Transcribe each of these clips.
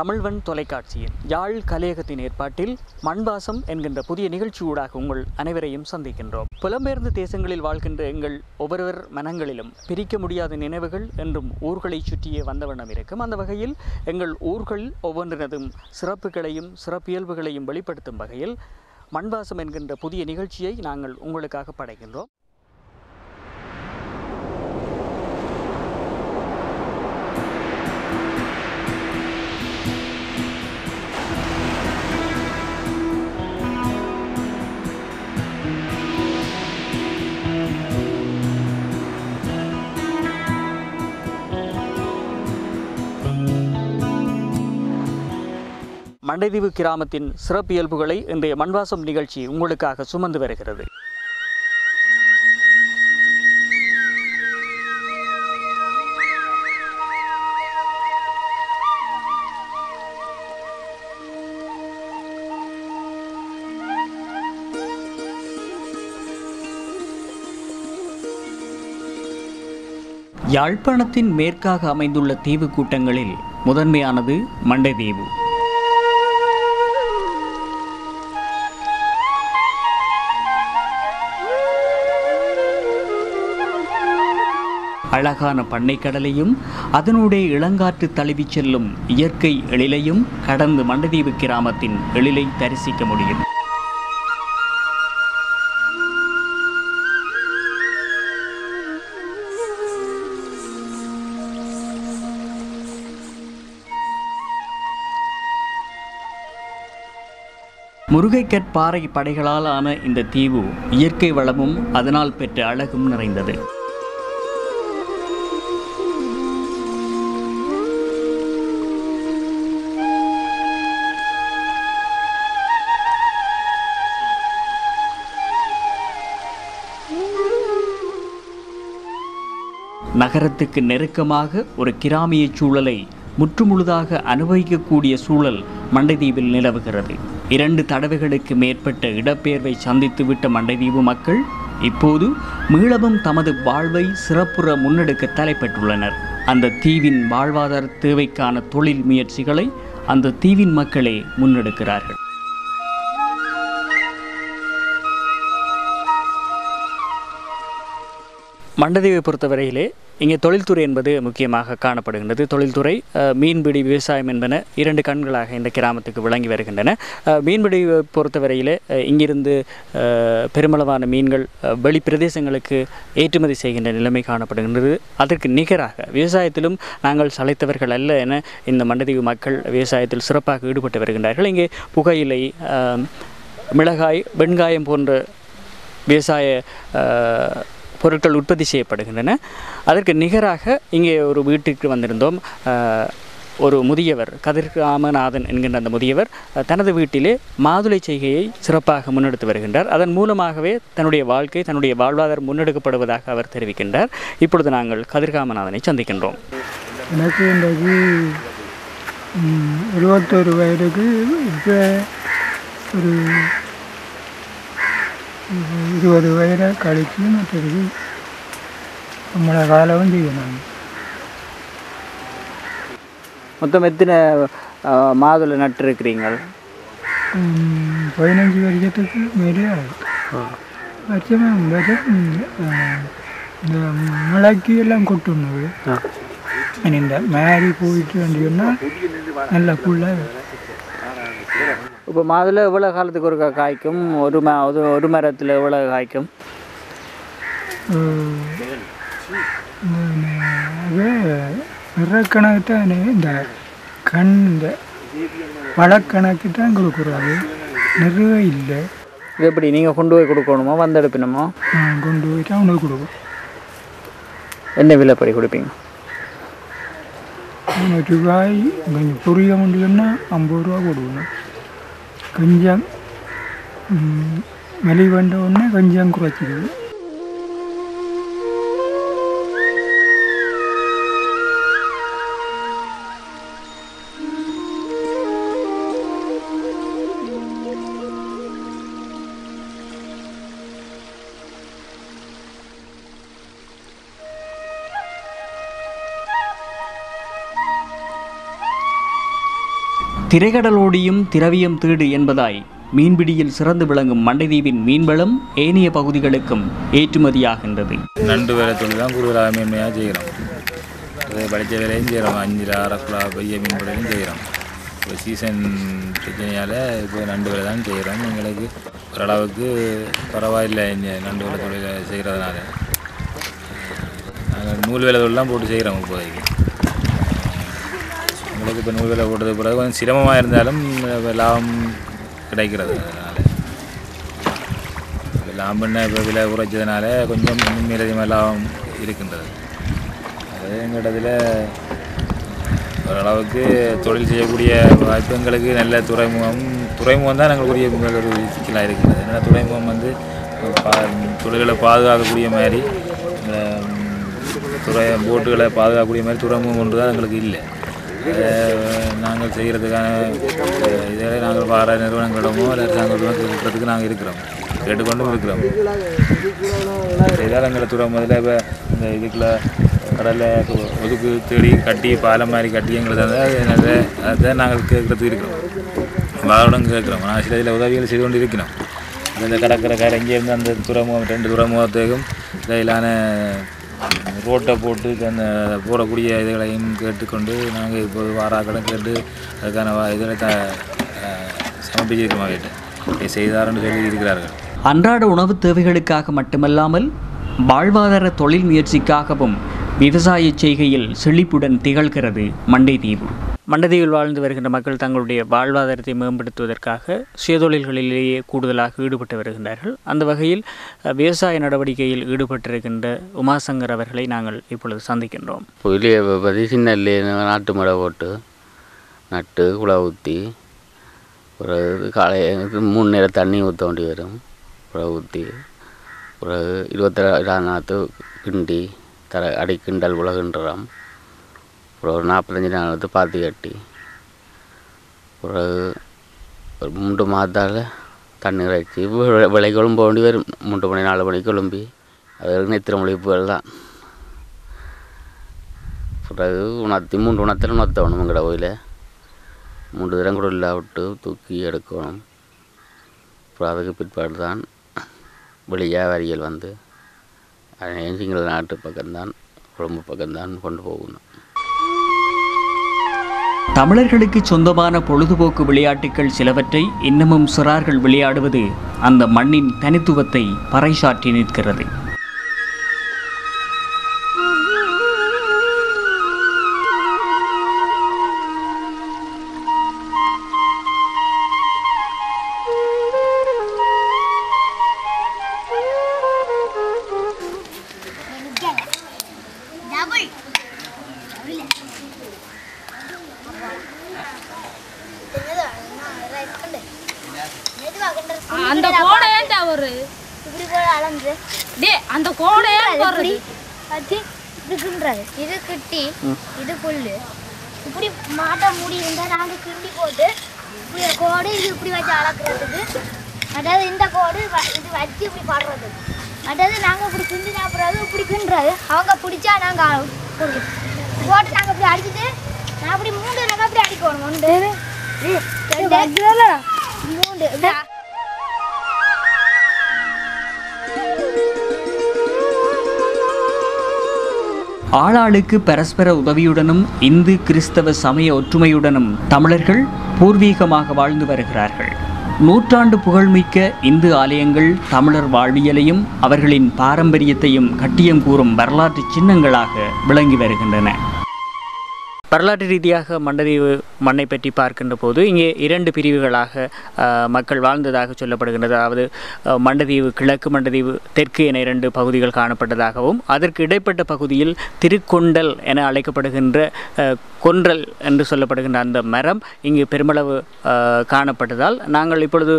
தமிழ்வன் தொலைக்காட்சியின் யாழ் கலையகத்தின் ஏற்பாட்டில் மண்வாசம் என்கின்ற புதிய நிகழ்ச்சியூடாக உங்கள் அனைவரையும் சந்திக்கின்றோம். புலம்பெயர்ந்த தேசங்களில் வாழ்கின்ற எங்கள் ஒவ்வொருவர் மனங்களிலும் பிரிக்க முடியாத நினைவுகள் என்றும் ஊர்களை சுற்றியே வந்தவண்ணம் இருக்கும். அந்த வகையில் எங்கள் ஊர்கள் ஒவ்வொன்றினதும் சிறப்புகளையும் சிறப்பியல்புகளையும் வெளிப்படுத்தும் வகையில் மண்வாசம் என்கின்ற புதிய நிகழ்ச்சியை நாங்கள் உங்களுக்காக படைக்கின்றோம். மண்டைதீவு கிராமத்தின் சிறப்பியல்புகளை இன்றைய மண்வாசம் நிகழ்ச்சி உங்களுக்காக சுமந்து வருகிறது. யாழ்ப்பாணத்தின் மேற்காக அமைந்துள்ள தீவு கூட்டங்களில் முதன்மையானது மண்டைதீவு. அழகான பண்ணைக்கடலையும் அதனுடைய இளங்காற்று தழுவி செல்லும் இயற்கை எழிலையும் கடந்து மண்டதீவு கிராமத்தின் எழிலை தரிசிக்க முடியும். முருகைக்கற் பாறை படைகளால் ஆன இந்த தீவு இயற்கை வளமும் அதனால் பெற்ற அழகும் நிறைந்தது. நகரத்துக்கு நெருக்கமாக ஒரு கிராமிய சூழலை முற்றுமுழுதாக அனுபவிக்கக்கூடிய சூழல் மண்டைதீவில் நிலவுகிறது. இரண்டு தடவைகளுக்கு மேற்பட்ட இடப்பெயர்வை சந்தித்துவிட்ட மண்டைதீவு மக்கள் இப்போது மீளவும் தமது வாழ்வை சிறப்புற முன்னெடுக்க தலைப்பட்டுள்ளனர் அந்த தீவின் வாழ்வாதார தேவைக்கான தொழில் முயற்சிகளை அந்த தீவின் மக்களே முன்னெடுக்கிறார்கள். மண்டதீவை பொறுத்தவரையிலே இங்கே தொழில்துறை என்பது முக்கியமாக காணப்படுகின்றது. தொழில்துறை மீன்பிடி விவசாயம் என்பன இரண்டு கண்களாக இந்த கிராமத்துக்கு விளங்கி வருகின்றன. மீன்பிடி பொறுத்தவரையிலே இங்கிருந்து பெருமளவான மீன்கள் வெளி பிரதேசங்களுக்கு ஏற்றுமதி செய்கின்ற நிலைமை காணப்படுகின்றது. அதற்கு நிகராக விவசாயத்திலும் நாங்கள் சளைத்தவர்கள் அல்ல என இந்த மண்டதீவு மக்கள் விவசாயத்தில் சிறப்பாக ஈடுபட்டு வருகின்றார்கள். இங்கே புகையிலை மிளகாய் வெண்காயம் போன்ற விவசாய பொருட்கள் உற்பத்தி செய்யப்படுகின்றன. அதற்கு நிகராக இங்கே ஒரு வீட்டுக்கு வந்திருந்தோம். ஒரு முதியவர் கதிர்காமநாதன் என்கின்ற அந்த முதியவர் தனது வீட்டிலே மாதுளை செய்கையை சிறப்பாக முன்னெடுத்து வருகின்றார். அதன் மூலமாகவே தன்னுடைய வாழ்க்கை தன்னுடைய வாழ்வாதாரம் முன்னெடுக்கப்படுவதாக அவர் தெரிவிக்கின்றார். இப்பொழுது நாங்கள் கதிர்காமநாதனை சந்திக்கின்றோம். எனக்கு இன்றைக்கு இருபத்தொரு வயதுக்கு இப்போ ஒரு இருபது வயதை கழித்து மற்றது நம்மளை காலம் செய்யணும் மொத்தம் எத்தனை மாதுளை நட்டிருக்கிறீங்கள் பதினஞ்சு வருஷத்துக்கு மேலே ஆகுது வருஷமாக வருஷம் இந்த மழைக்கு எல்லாம் கொட்டுனது இந்த மாதிரி போயிட்டு வேண்டியன்னா நல்ல புல்லாக இப்போ மாதுளை எவ்வளோ காலத்துக்கு ஒரு காய்க்கும்? ஒரு ம ஒரு ஒரு மரத்தில் எவ்வளோ காய்க்கும்? நிறக்கணக்கு தான் இந்த கண் இந்த பழக்கணக்கு தான் கொடுக்குறாரு. நிறைய இல்லை. இது எப்படி நீங்கள் கொண்டு போய் கொடுக்கணுமோ? வந்து எடுப்பினமோ? நான் கொண்டு போயிட்டு அவனுக்கு கொடுப்போம். என்ன விலைப்படி கொடுப்பீங்க? ரூபாய் கொஞ்சம் புரிய முடியும்னா ஐம்பது ரூபா கொடுக்கணும். கொஞ்சம் வெளி வந்த உடனே கொஞ்சம் குறைச்சிடுது திரைகடலோடியும் திரவியம் தேடு என்பதாய் மீன்பிடியில் சிறந்து விளங்கும் மண்டைதீவின் மீன்வளம் ஏனைய பகுதிகளுக்கும் ஏற்றுமதியாகின்றது. நண்டு வேலை தொழில் தான் கூடுதலாக மேன்மையாக செய்கிறோம். படித்த வேலையும் செய்கிறோம். அஞ்சு அரைக்குலா பெரிய மீன் பிடிலையும் செய்கிறோம். இப்போ சீசன் பிரச்சனையால் இப்போ நண்டு வேலை தான் செய்கிறோம். எங்களுக்கு ஓரளவுக்கு பரவாயில்லை நண்டு வேலை தொழிலை செய்கிறதுனால. நாங்கள் நூல் வேலை தொழிலாம் போட்டு செய்கிறோம் இப்போதைக்கு. உங்களுக்கு இப்போ நூல் வேலை போட்டது பிறகு கொஞ்சம் சிரமமாக இருந்தாலும் லாபம் கிடைக்கிறது அதனால். இப்போ லாபம் பண்ண இப்போ விலை குறைச்சதுனால கொஞ்சம் மேலதிகமாக லாபம் இருக்கின்றது. அது எங்களிடத்தில் ஓரளவுக்கு தொழில் செய்யக்கூடிய வாய்ப்பு எங்களுக்கு நல்ல துறைமுகம் துறைமுகம் தான் எங்களுக்குரிய ஒரு சிக்கலாக இருக்கிறது ஏன்னா துறைமுகம் வந்து பா தொழில்களை பாதுகாக்கக்கூடிய மாதிரி துறை போட்டுகளை பாதுகாக்கக்கூடிய மாதிரி துறைமுகம் ஒன்று தான் எங்களுக்கு இல்லை. நாங்கள் செய்கிறதுக்கான இதை நாங்கள் வார நிறுவனங்களிடமோ இல்லை அரசாங்கத்திடமோ கேட்கறதுக்கு நாங்கள் இருக்கிறோம். கேட்டுக்கொண்டும் இருக்கிறோம். செய்தால் எங்களை முதல்ல இப்போ இந்த இதுக்குள்ள கடலில் ஒதுக்கு தேடி கட்டி பாலம் மாதிரி கட்டி எங்களுக்கு தந்தால் அதை நாங்கள் கேட்குறதுக்கு இருக்கிறோம். வாரோடம் கேட்குறோம். நான் சில இதில் உதவிகள் செய்து கொண்டு இருக்கிறோம் இந்த கடற்கரை கரை இங்கேருந்து அந்த துறைமுகம் ரெண்டு துறைமுகத்துக்கும் இடையிலான ரோட்டை போட்டு அந்த போடக்கூடிய இதுகளையும் கேட்டுக்கொண்டு நாங்கள் இப்போது வாராக்கடன் கேட்டு அதுக்கான இதில் த சமர்ப்பிச்சிருக்கோம் கேட்டு இதை சொல்லி இருக்கிறார்கள் அன்றாட உணவு தேவைகளுக்காக மட்டுமல்லாமல் வாழ்வாதார தொழில் முயற்சிக்காகவும் விவசாய செய்கையில் செழிப்புடன் திகழ்கிறது மண்டை தீவு. மண்டதீவில் வாழ்ந்து வருகின்ற மக்கள் தங்களுடைய வாழ்வாதாரத்தை மேம்படுத்துவதற்காக சுயதொழில்களிலேயே கூடுதலாக ஈடுபட்டு வருகின்றார்கள். அந்த வகையில் விவசாய நடவடிக்கையில் ஈடுபட்டிருக்கின்ற உமாசங்கர் அவர்களை நாங்கள் இப்பொழுது சந்திக்கின்றோம். புதிய சின்ன நாட்டு மழை போட்டு நட்டு குழா ஊற்றி பிறகு காலை மூணு நேரம் தண்ணி ஊற்ற வேண்டி வரும். பிறகு ஊற்றி பிறகு இருபத்தி ரெண்டாம் நாற்று கிண்டி தர அடி கிண்டல் உலகின்றோம் பிறகு ஒரு நாற்பத்தஞ்சு நாள் வந்து பாத்தி கட்டி. பிறகு ஒரு மூன்று மாதத்தால் தண்ணி இறைச்சி வி- விலை கொழும்பு வேண்டி வரும். மூன்று மணி நாலு மணிக்கு கொழும்பி. அது நெத்திர மொழிப்புகள் தான். பிறகு உணர்த்தி மூன்று உணர்த்தல் உணர்த்தணும் எங்கட கோயில். மூன்று தரம் கூட இல்லா விட்டு தூக்கி எடுக்கணும். அப்புறம் அதுக்கு பிற்பாடு தான் வெளியே வந்து அதை சிங்கள நாட்டு பக்கம்தான் குழம்பு பக்கம்தான் கொண்டு போகணும். தமிழர்களுக்கு சொந்தமான பொழுதுபோக்கு விளையாட்டுகள் சிலவற்றை இன்னமும் சிறார்கள் விளையாடுவது அந்த மண்ணின் தனித்துவத்தை பறைசாற்றி நிற்கிறது. மாட்டை மூடி இருந்தா நாங்க கிண்டி போட்டு இப்படி கோடு இது இப்படி வச்சு அளக்குறதுக்கு. அதாவது இந்த கோடு இது வச்சு இப்படி பாடுறது. அதாவது நாங்க இப்படி கிண்டி சாப்பிட்றது இப்படி கிண்டுறது அவங்க பிடிச்சா நாங்க போடுவோம். போட்டு நாங்க இப்படி அடிச்சுட்டு நான் அப்படி மூணு நாங்க அப்படி அடிக்கணும். ஒன்று ரெண்டு, மூணு ஆளாளுக்கு பரஸ்பர உதவியுடனும் இந்து கிறிஸ்தவ சமய ஒற்றுமையுடனும் தமிழர்கள் பூர்வீகமாக வாழ்ந்து வருகிறார்கள். நூற்றாண்டு புகழ்மிக்க இந்து ஆலயங்கள் தமிழர் வாழ்வியலையும் அவர்களின் பாரம்பரியத்தையும் கட்டியம் கூறும் வரலாற்று சின்னங்களாக விளங்கி வருகின்றன. வரலாற்று ரீதியாக மண்டதீவு மண்ணை பற்றி பார்க்கின்ற போது இங்கே இரண்டு பிரிவுகளாக மக்கள் வாழ்ந்ததாக சொல்லப்படுகின்றது. அதாவது மண்டதீவு கிழக்கு மண்டதீவு தெற்கு என இரண்டு பகுதிகள் காணப்பட்டதாகவும் அதற்கு இடைப்பட்ட பகுதியில் திருக்கொண்டல் என அழைக்கப்படுகின்ற கொன்றல் என்று சொல்லப்படுகின்ற அந்த மரம் இங்கு பெருமளவு காணப்பட்டதால் நாங்கள் இப்பொழுது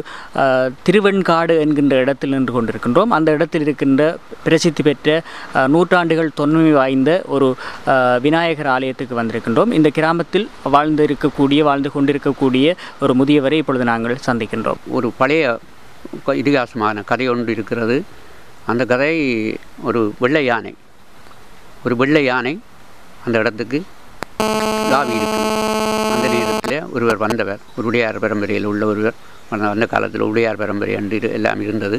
திருவெண்காடு என்கின்ற இடத்தில் நின்று கொண்டிருக்கின்றோம். அந்த இடத்தில் இருக்கின்ற பிரசித்தி பெற்ற நூற்றாண்டுகள் தொன்மை வாய்ந்த ஒரு விநாயகர் ஆலயத்துக்கு வந்திருக்கின்றோம். இந்த கிராமத்தில் வாழ்ந்து இருக்கக்கூடிய வாழ்ந்து கொண்டிருக்கக்கூடிய ஒரு முதியவரை இப்பொழுது நாங்கள் சந்திக்கின்றோம். ஒரு பழைய இதிகாசமான கதை ஒன்று இருக்கிறது. அந்த கதை ஒரு வெள்ளை யானை ஒரு வெள்ளை யானை அந்த இடத்துக்கு சாவி இருக்குது அந்த நேரத்தில் ஒருவர் வந்தவர் ஒரு உடையார் பரம்பரையில் உள்ள ஒருவர் அந்த அந்த காலத்தில் உடையார் பரம்பரை அன்று எல்லாம் இருந்தது.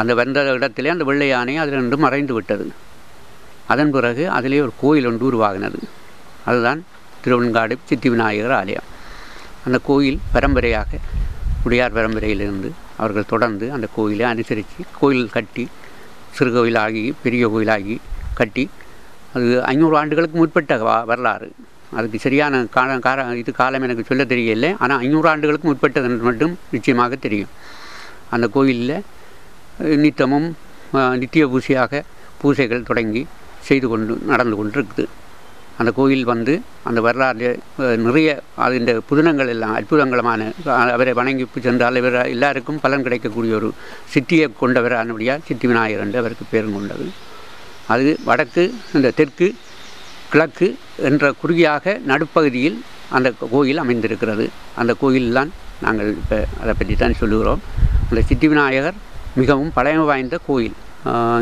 அந்த வந்த இடத்திலே அந்த வெள்ளை யானை அதில் நின்று மறைந்து விட்டது. அதன் பிறகு அதிலே ஒரு கோயில் ஒன்று உருவாகினது. அதுதான் திருவெண்காடு சித்தி விநாயகர் ஆலயம். அந்த கோயில் பரம்பரையாக உடையார் பரம்பரையிலிருந்து அவர்கள் தொடர்ந்து அந்த கோயிலை அனுசரித்து கோயில் கட்டி சிறு கோயிலாகி பெரிய கோயிலாகி கட்டி அது ஐநூறு ஆண்டுகளுக்கு முற்பட்ட வரலாறு. அதுக்கு சரியான கால கார இது காலம் எனக்கு சொல்ல தெரியல ஆனால் ஐநூறு ஆண்டுகளுக்கு முற்பட்டது என்று மட்டும் நிச்சயமாக தெரியும். அந்த கோயிலில் நித்தமும் நித்திய பூசையாக பூசைகள் தொடங்கி செய்து கொண்டு நடந்து கொண்டிருக்குது. அந்த கோயில் வந்து அந்த வரலாறு நிறைய அதிൻ്റെ புதினங்கள் எல்லாம் அற்புதங்களமான அவரை வணங்கி சென்றால் இவர் எல்லாருக்கும் பலன் கிடைக்கக்கூடிய ஒரு சித்தியை கொண்டவரானபடியால் சித்தி விநாயகர் என்று அவருக்கு பேரும் கொண்டது. அது வடக்கு இந்த தெற்கு கிழக்கு என்ற குறுகியாக நடுப்பகுதியில் அந்த கோயில் அமைந்திருக்கிறது. அந்த கோயில்தான் நாங்கள் இப்போ அதை பற்றி தான் சொல்லுகிறோம். அந்த சித்தி விநாயகர் மிகவும் பழமை வாய்ந்த கோயில்.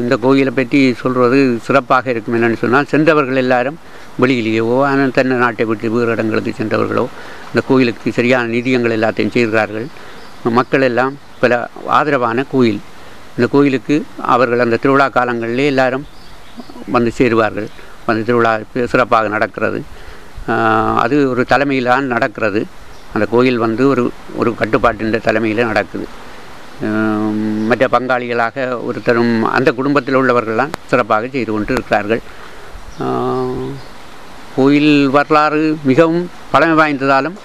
இந்த கோயிலை பற்றி சொல்கிறது சிறப்பாக இருக்கும் என்னென்னு சொன்னால் சென்றவர்கள் எல்லாரும் வெளியிலேயோ ஆனால் தென்னை நாட்டை விட்டு வேறு இடங்களுக்கு சென்றவர்களோ இந்த கோயிலுக்கு சரியான நிதியங்கள் எல்லாத்தையும் செய்கிறார்கள். மக்கள் எல்லாம் பல ஆதரவான கோயில். இந்த கோயிலுக்கு அவர்கள் அந்த திருவிழா காலங்களிலே எல்லாரும் வந்து சேருவார்கள். வந்து திருவிழா சிறப்பாக நடக்கிறது. அது ஒரு தலைமையில்தான் நடக்கிறது. அந்த கோயில் வந்து ஒரு ஒரு கட்டுப்பாட்டின் தலைமையில் நடக்குது. மற்ற பங்காளிகளாக ஒருத்தரும் அந்த குடும்பத்தில் உள்ளவர்கள்லாம் சிறப்பாக செய்து கொண்டு இருக்கிறார்கள் கோயில் வரலாறு மிகவும் பழமை வாய்ந்ததாலும்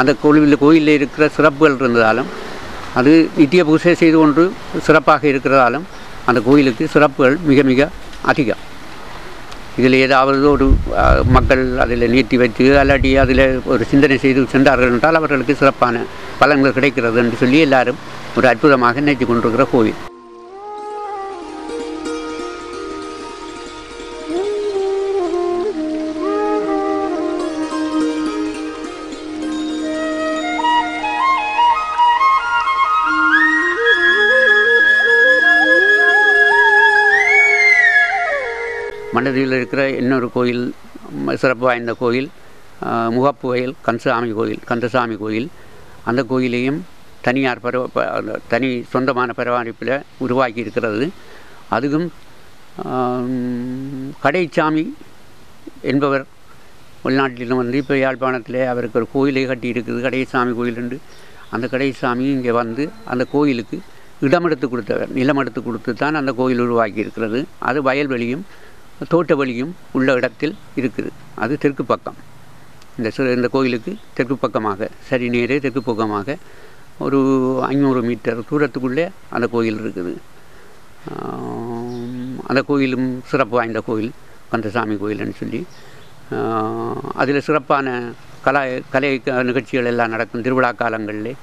அந்த கோவில் கோயிலில் இருக்கிற சிறப்புகள் இருந்ததாலும் அது நித்திய பூசை செய்து கொண்டு சிறப்பாக இருக்கிறதாலும் அந்த கோயிலுக்கு சிறப்புகள் மிக மிக அதிகம். இதில் ஏதாவது ஒரு மக்கள் அதில் நீட்டி வைத்து அல்லாட்டி அதில் ஒரு சிந்தனை செய்து சென்றார்கள் என்றால் அவர்களுக்கு சிறப்பான பலன்கள் கிடைக்கிறது என்று சொல்லி எல்லாரும் ஒரு அற்புதமாக நினைத்து கொண்டிருக்கிற கோவில். மண்டதியில் இருக்கிற இன்னொரு கோயில் சிறப்பு வாய்ந்த கோயில் ஆஹ், முகப்பு கோயில் கந்தசாமி கோயில் கந்தசாமி கோயில். அந்த கோயிலையும் தனியார் பரவ தனி சொந்தமான பராமரிப்பில் உருவாக்கி இருக்கிறது. அதுவும் கடைசாமி கடைச்சாமி என்பவர் உள்நாட்டிலும் வந்து இப்போ யாழ்ப்பாணத்தில் அவருக்கு ஒரு கோயிலை கட்டி இருக்குது கடைசாமி கோயில் உண்டு அந்த கடைசாமி இங்கே வந்து அந்த கோயிலுக்கு இடம் எடுத்து கொடுத்தவர் நிலம் எடுத்து கொடுத்து தான் அந்த கோயில் உருவாக்கி இருக்கிறது. அது வயல்வெளியும் தோட்ட வழியும் உள்ள இடத்தில் இருக்குது. அது தெற்கு பக்கம். இந்த சிறு இந்த கோயிலுக்கு தெற்கு பக்கமாக சரி நேரே தெற்கு பக்கமாக ஒரு ஐநூறு மீட்டர் தூரத்துக்குள்ளே அந்த கோயில் இருக்குது. அந்த கோயிலும் சிறப்பு வாய்ந்த கோயில் கந்தசாமி கோயில்னு சொல்லி. அதில் சிறப்பான கலா கலை க- நிகழ்ச்சிகள் எல்லாம் நடக்கும் திருவிழா காலங்களிலே.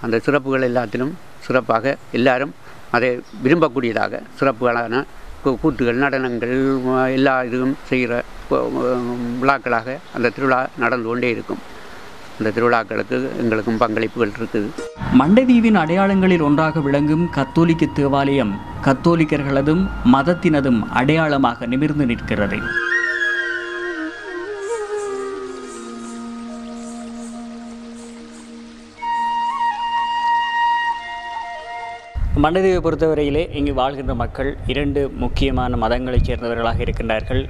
அந்த சிறப்புகள் எல்லாத்திலும் சிறப்பாக எல்லாரும் அதை விரும்பக்கூடியதாக சிறப்புகளான கூத்துகள் நடனங்கள் எல்லா இதுவும் செய்கிற விழாக்களாக அந்த திருவிழா நடந்து கொண்டே இருக்கும். அந்த திருவிழாக்களுக்கு எங்களுக்கும் பங்களிப்புகள் இருக்குது. மண்டதீவின் அடையாளங்களில் ஒன்றாக விளங்கும் கத்தோலிக்க தேவாலயம் கத்தோலிக்கர்களதும் மதத்தினதும் அடையாளமாக நிமிர்ந்து நிற்கிறது. மண்டதீவை பொறுத்தவரையிலே இங்கு வாழ்கின்ற மக்கள் இரண்டு முக்கியமான மதங்களைச் சேர்ந்தவர்களாக இருக்கின்றார்கள்.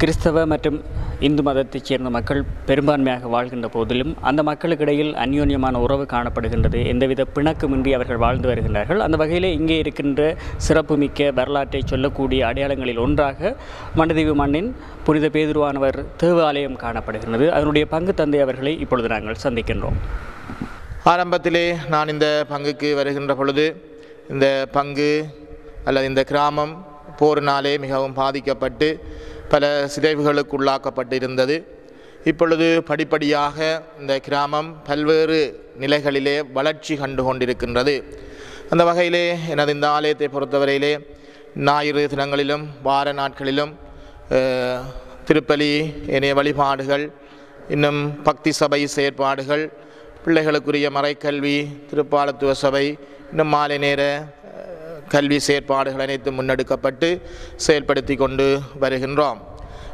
கிறிஸ்தவ மற்றும் இந்து மதத்தைச் சேர்ந்த மக்கள் பெரும்பான்மையாக வாழ்கின்ற போதிலும் அந்த மக்களுக்கிடையில் அந்யோன்யமான உறவு காணப்படுகின்றது. எந்தவித பிணக்கமின்றி அவர்கள் வாழ்ந்து வருகின்றார்கள். அந்த வகையிலே இங்கே இருக்கின்ற சிறப்புமிக்க வரலாற்றை சொல்லக்கூடிய அடையாளங்களில் ஒன்றாக மண்டதீவு மண்ணின் புனித பேதுருவானவர் தேவாலயம் காணப்படுகின்றது. அதனுடைய பங்கு தந்தை அவர்களை இப்பொழுது நாங்கள் சந்திக்கின்றோம். ஆரம்பத்திலே நான் இந்த பங்குக்கு வருகின்ற பொழுது இந்த பங்கு அல்லது இந்த கிராமம் போரினாலே மிகவும் பாதிக்கப்பட்டு பல சிதைவுகளுக்கு உள்ளாக்கப்பட்டு இருந்தது இப்பொழுது படிப்படியாக இந்த கிராமம் பல்வேறு நிலைகளிலே வளர்ச்சி கண்டு கொண்டிருக்கின்றது அந்த வகையிலே எனது இந்த ஆலயத்தை பொறுத்தவரையிலே ஞாயிறு தினங்களிலும் வார நாட்களிலும் திருப்பலி இணைய வழிபாடுகள் இன்னும் பக்தி சபை செயற்பாடுகள் பிள்ளைகளுக்குரிய மறைக்கல்வி திருப்பாலத்துவ சபை இன்னும் மாலை நேர கல்வி செயற்பாடுகள் அனைத்தும் முன்னெடுக்கப்பட்டு செயல்படுத்தி கொண்டு வருகின்றோம்.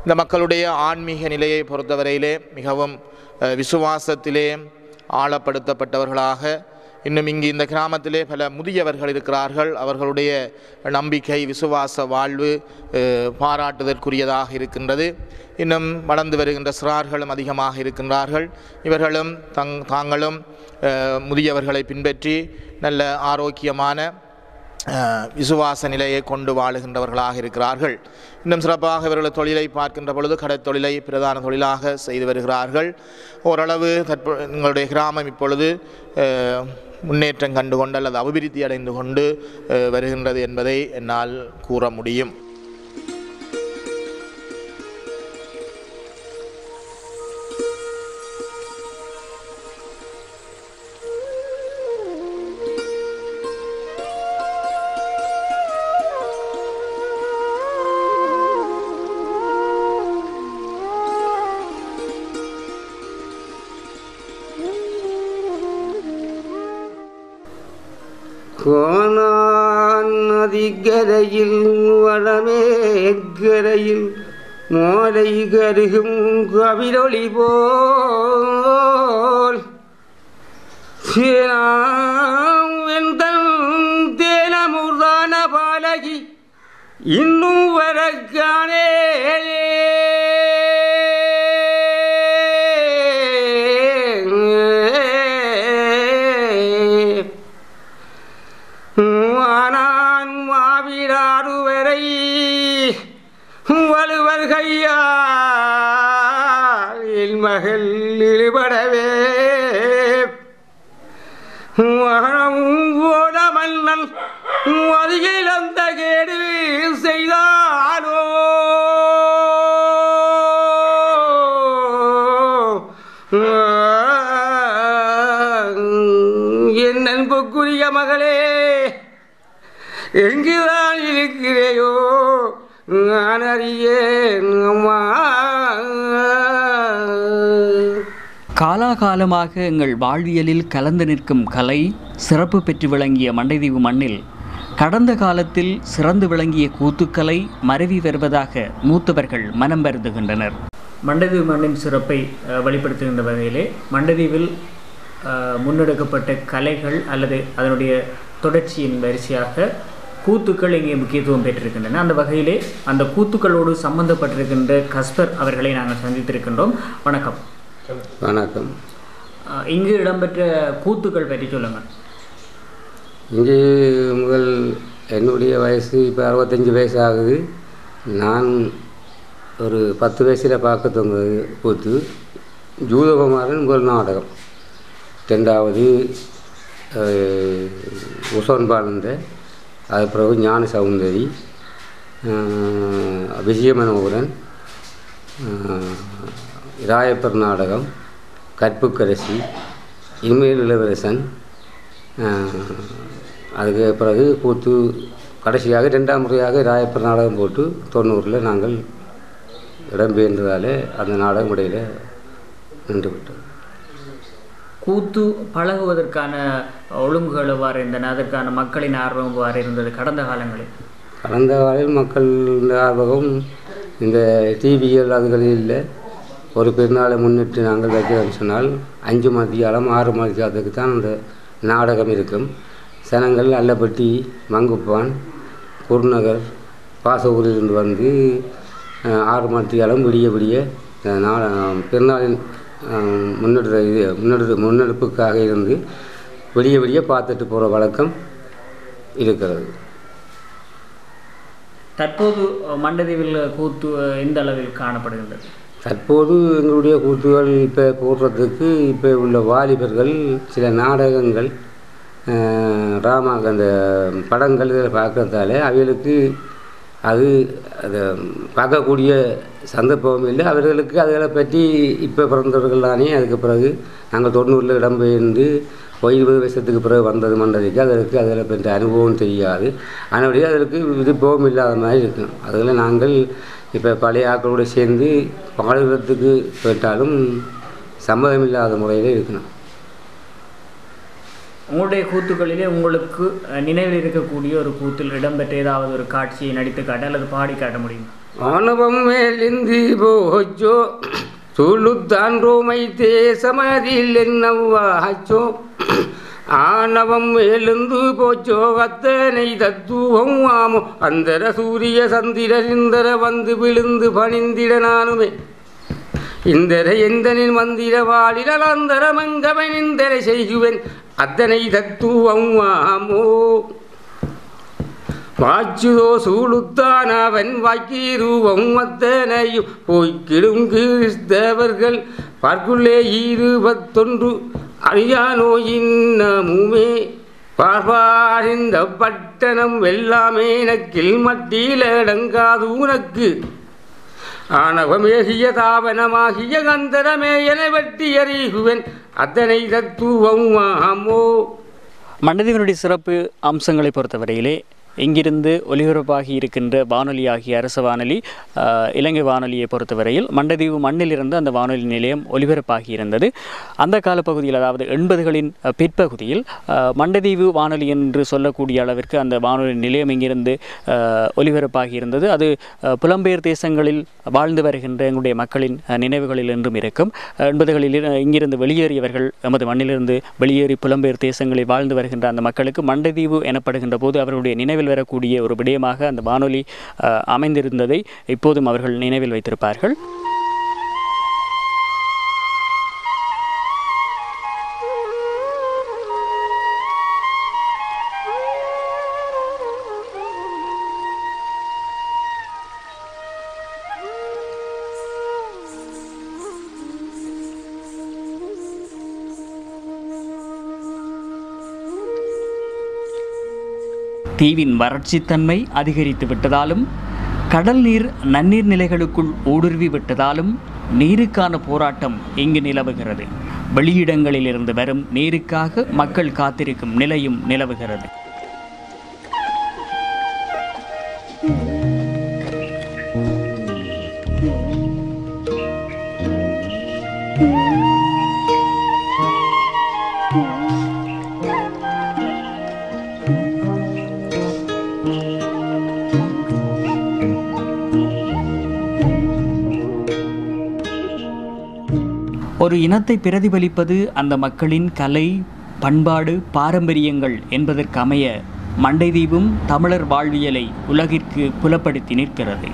இந்த மக்களுடைய ஆன்மீக நிலையை பொறுத்தவரையிலே மிகவும் விசுவாசத்திலே ஆழப்படுத்தப்பட்டவர்களாக இன்னும் இங்கு இந்த கிராமத்திலே பல முதியவர்கள் இருக்கிறார்கள். அவர்களுடைய நம்பிக்கை விசுவாச வாழ்வு பாராட்டுதற்குரியதாக இருக்கின்றது. இன்னும் வளர்ந்து வருகின்ற சிறார்களும் அதிகமாக இருக்கின்றார்கள். இவர்களும் தங் தாங்களும் முதியவர்களை பின்பற்றி நல்ல ஆரோக்கியமான விசுவாச நிலையை கொண்டு வாழுகின்றவர்களாக இருக்கிறார்கள். இன்னும் சிறப்பாக இவர்கள் தொழிலை பார்க்கின்ற பொழுது கடற் தொழிலை பிரதான தொழிலாக செய்து வருகிறார்கள். ஓரளவு தற்போ எங்களுடைய கிராமம் இப்பொழுது முன்னேற்றம் கண்டு கொண்டு அல்லது அபிவிருத்தி அடைந்து கொண்டு வருகின்றது என்பதை என்னால் கூற முடியும். கோனான் நதிக்கரையில் வடமேக்கரையில் மோலை கருகும் கவிரொளி போல். வெந்தன் தேனமுர்தான பாலகி இன்னும் அன்புக்குரிய மகளே எங்குதான் இருக்கிறேயோ நான் அறியேன் அம்மா காலாகாலமாக எங்கள் வாழ்வியலில் கலந்து நிற்கும் கலை சிறப்பு பெற்று விளங்கிய மண்டைதீவு மண்ணில் கடந்த காலத்தில் சிறந்து விளங்கிய கூத்துக்கலை மருவி வருவதாக மூத்தவர்கள் மனம் வருந்துகின்றனர் மண்டதீவு மண்ணின் சிறப்பை வெளிப்படுத்துகின்ற வகையிலே மண்டதீவில் முன்னெடுக்கப்பட்ட கலைகள் அல்லது அதனுடைய தொடர்ச்சியின் வரிசையாக கூத்துக்கள் இங்கே முக்கியத்துவம் பெற்றிருக்கின்றன. அந்த வகையிலே அந்த கூத்துக்களோடு சம்பந்தப்பட்டிருக்கின்ற கஸ்பர் அவர்களை நாங்கள் சந்தித்திருக்கின்றோம். வணக்கம். வணக்கம். இங்கு இடம்பெற்ற கூத்துக்கள் பற்றி சொல்லுங்கள். இங்கே முதல் என்னுடைய வயசு இப்போ அறுபத்தஞ்சி வயசு ஆகுது. நான் ஒரு பத்து வயசில் பார்க்க தொங்குது கூத்து. ஜூதகுமாரன் முதல் நாடகம். ரெண்டாவது உசோன்பானந்த அது பிறகு ஞான சௌந்தரி விஜயமனோகரன் ராயப்பர் நாடகம் கற்புக்கரசி இனிமேல் இளவரசன் அதுக்கு பிறகு கூத்து கடைசியாக ரெண்டாம் முறையாக ராயப்பர் நாடகம் போட்டு தொண்ணூறில் நாங்கள் இடம்பெயர்ந்ததால் அந்த நாடகம் இடையில் நின்று விட்டோம் கூத்து பழகுவதற்கான ஒழுங்குகள் எவ்வாறு இருந்தன? அதற்கான மக்களின் ஆர்வம் எவ்வாறு இருந்தது? கடந்த காலங்களில். கடந்த காலையில் மக்கள் ஆர்வம் இந்த டிவிகள் அதுகளில் இல்லை. ஒரு பெருநாளை முன்னிட்டு நாங்கள் வைக்கிறோம்னு சொன்னால் அஞ்சு மதியாலம் ஆறு மதியாலத்துக்கு தான் அந்த நாடகம் இருக்கும். சனங்கள் அல்லப்பட்டி மங்குப்பான் குருநகர் பாசவூரிலிருந்து வந்து ஆறு மதியாலம் விடிய விடிய இந்த நா பெருநாளின் முன்னெடுத்த இது முன்னெடுத்து முன்னெடுப்புக்காக இருந்து விடிய விடிய பார்த்துட்டு போகிற வழக்கம் இருக்கிறது. தற்போது மண்டதீவில் கூத்து எந்த அளவில் காணப்படுகின்றது? தற்போது எங்களுடைய கூத்துகள் இப்போ போடுறதுக்கு இப்போ உள்ள வாலிபர்கள் சில நாடகங்கள் ராமா அந்த படங்கள் இதில் பார்க்கறதால அவைகளுக்கு அது அதை பார்க்கக்கூடிய சந்தர்ப்பம் இல்லை. அவர்களுக்கு அதுகளை பற்றி இப்போ பிறந்தவர்கள் தானே அதுக்கு பிறகு நாங்கள் தொண்ணூறில் இடம்பெயர்ந்து ஒரு இருபது வருஷத்துக்கு பிறகு வந்தது மண்டதுக்கு அதற்கு அதில் பெற்ற அனுபவம் தெரியாது. அதனுடைய அதற்கு விருப்பமும் இல்லாத மாதிரி இருக்கும். அதில் நாங்கள் இப்போ பழைய ஆட்களோடு சேர்ந்து பாடுகிறதுக்கு போயிட்டாலும் சம்மதம் இல்லாத முறையில் இருக்கணும். உங்களுடைய கூத்துக்களிலே உங்களுக்கு நினைவில் இருக்கக்கூடிய ஒரு கூத்தில் இடம்பெற்ற ஏதாவது ஒரு காட்சியை நடித்து காட்ட அல்லது பாடி காட்ட முடியும்? ஆணவம் மேலிந்தி போச்சோ துளுத்தான் ரோமை தேசமதில் என்னவாச்சோ ஆணவம் எழுந்து போச்சோ அத்தனை தத்துவம் ஆமோ அந்தர சூரிய சந்திரந்தர வந்து விழுந்து பணிந்திட நானுமே. இந்தர எந்தனின் மந்திர வாழிடல் அந்தர மங்கவன் இந்தர செய்குவன் அத்தனை தத்துவம் ஆமோ வாச்சுதோ சூளுத்தான் அவன் வாக்கீருவம் அத்தனையும். போய்க்கிடும் கிறிஸ்தவர்கள் பார்க்குள்ளே இருபத்தொன்று. அறியானோ இன்னமுமே. பார்பாரிந்த பட்டணம் எல்லாமே நக்கில் மட்டியில் அடங்காது உனக்கு. ஆணவமேசிய தாபனமாகிய கந்தரமே என வெட்டி அறிகுவன் அத்தனை தத்துவம் ஆமோ சிறப்பு அம்சங்களை பொறுத்தவரையிலே இங்கிருந்து ஒலிபரப்பாகி இருக்கின்ற வானொலி ஆகிய அரச வானொலி இலங்கை வானொலியை பொறுத்தவரையில் மண்டதீவு மண்ணிலிருந்து அந்த வானொலி நிலையம் ஒலிபரப்பாகி இருந்தது அந்த காலப்பகுதியில் அதாவது எண்பதுகளின் பிற்பகுதியில் மண்டதீவு வானொலி என்று சொல்லக்கூடிய அளவிற்கு அந்த வானொலி நிலையம் இங்கிருந்து ஒலிபரப்பாகி இருந்தது அது புலம்பெயர் தேசங்களில் வாழ்ந்து வருகின்ற எங்களுடைய மக்களின் நினைவுகளில் என்றும் இருக்கும். எண்பதுகளில் இங்கிருந்து வெளியேறியவர்கள் எமது மண்ணிலிருந்து வெளியேறி புலம்பெயர் தேசங்களில் வாழ்ந்து வருகின்ற அந்த மக்களுக்கு மண்டதீவு எனப்படுகின்ற போது அவர்களுடைய நினைவில் வரக்கூடிய ஒரு விடயமாக அந்த வானொலி அமைந்திருந்ததை இப்போதும் அவர்கள் நினைவில் வைத்திருப்பார்கள். தீவின் வறட்சித்தன்மை அதிகரித்து விட்டதாலும் கடல் நீர் நன்னீர் நிலைகளுக்குள் ஊடுருவி விட்டதாலும் நீருக்கான போராட்டம் இங்கு நிலவுகிறது. வெளியிடங்களிலிருந்து வரும் நீருக்காக மக்கள் காத்திருக்கும் நிலையும் நிலவுகிறது. ஒரு இனத்தை பிரதிபலிப்பது அந்த மக்களின் கலை பண்பாடு பாரம்பரியங்கள் என்பதற்கமைய மண்டைதீவும் தமிழர் வாழ்வியலை உலகிற்கு புலப்படுத்தி நிற்கிறது.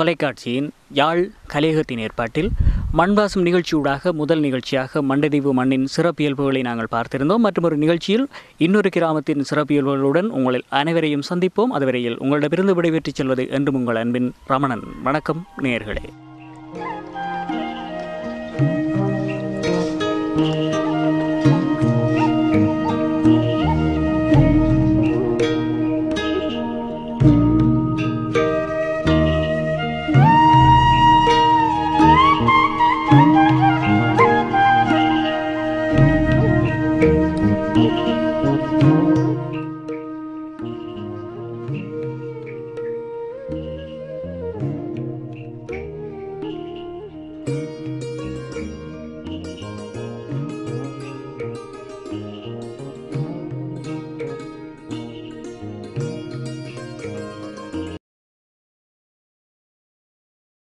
தொலைக்காட்சியின் யாழ் கலையகத்தின் ஏற்பாட்டில் மண்வாசம் நிகழ்ச்சியூடாக முதல் நிகழ்ச்சியாக மண்டதீவு மண்ணின் சிறப்பியல்புகளை நாங்கள் பார்த்திருந்தோம். மற்றும் ஒரு நிகழ்ச்சியில் இன்னொரு கிராமத்தின் சிறப்பியல்புகளுடன் உங்களில் அனைவரையும் சந்திப்போம். அதுவரையில் உங்களிடமிருந்து விடைபெற்றுச் செல்வது என்றும் உங்கள் அன்பின் ரமணன். வணக்கம் நேயர்களே.